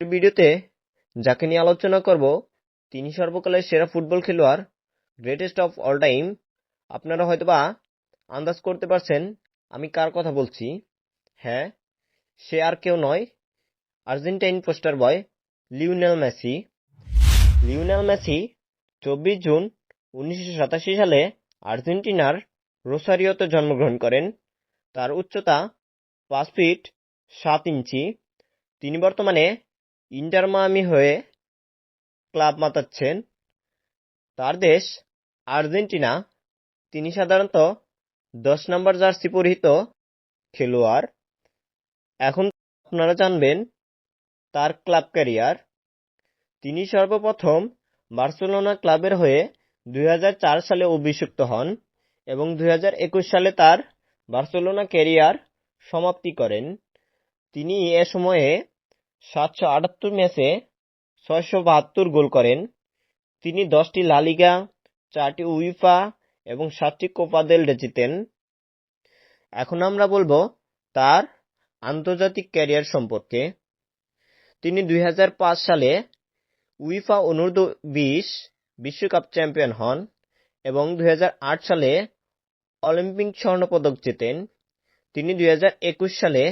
এই ভিডিওতে যাকে নিয়ে আলোচনা করব, তিনি সর্বকালের সেরা ফুটবল খেলোয়াড় গ্রেটেস্ট অফ অল টাইম আপনারা হয়তোবা আন্দাজ করতে পারছেন আমি কার কথা বলছি। হ্যাঁ সে আর কেউ নয়, Argentine poster boy Lionel Messi. Lionel Messi চব্বিশ জুন উনিশশো সাতাশি সালে আর্জেন্টিনার রোসারিওতে জন্মগ্রহণ করেন। তার উচ্চতা পাঁচ ফিট সাত ইঞ্চি। তিনি বর্তমানে ইন্টার মায়ামি হয়ে ক্লাব মাতাচ্ছেন। তার দেশ আর্জেন্টিনা। তিনি সাধারণত দশ নম্বর জার্সি পরিহিত খেলোয়াড়। এখন আপনারা জানবেন তার ক্লাব ক্যারিয়ার। তিনি সর্বপ্রথম বার্সেলোনা ক্লাবের হয়ে দুই হাজার চার সালে অভিষিক্ত হন এবং দুই হাজার একুশ সালে তার বার্সেলোনা ক্যারিয়ার সমাপ্তি করেন। তিনি এ সময়ে সাতশো আটাত্তর ম্যাচে ছয়শো বাহাত্তর গোল করেন। তিনি দশটি লা লিগা, চারটি উইফা এবং সাতটি কোপা দেল জিতেন। এখন আমরা বলব তার আন্তর্জাতিক ক্যারিয়ার সম্পর্কে। তিনি দুই হাজার পাঁচ সালে উইফা অনূর্ধ্ব বিশ বিশ্বকাপ চ্যাম্পিয়ন হন এবং দুই হাজার আট সালে অলিম্পিক স্বর্ণপদক জেতেন। তিনি দুই হাজার একুশ সালে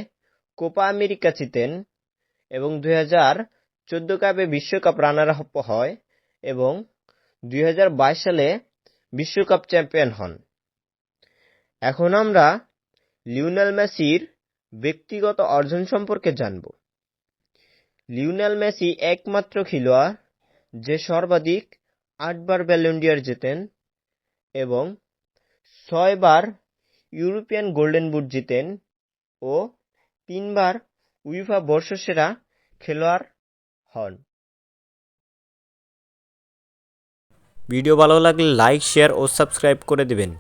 কোপা আমেরিকা জিতেন। এবং দুই হাজার চোদ্দ কাপে বিশ্বকাপ রানার আপ হয় এবং দুই হাজার বাইশ সালে বিশ্বকাপ চ্যাম্পিয়ন হন। এখন আমরা লিওনেল মেসির ব্যক্তিগত অর্জন সম্পর্কে জানব। লিওনেল মেসি একমাত্র খেলোয়াড় যে সর্বাধিক আটবার ব্যালন্ডিয়ার জেতেন এবং ছয়বার ইউরোপিয়ান গোল্ডেন বুট জিতেন ও তিনবার উইফা বর্ষসেরা খেলোয়াড় হন। ভিডিও ভালো লাগলে লাইক শেয়ার ও সাবস্ক্রাইব করে দেবেন।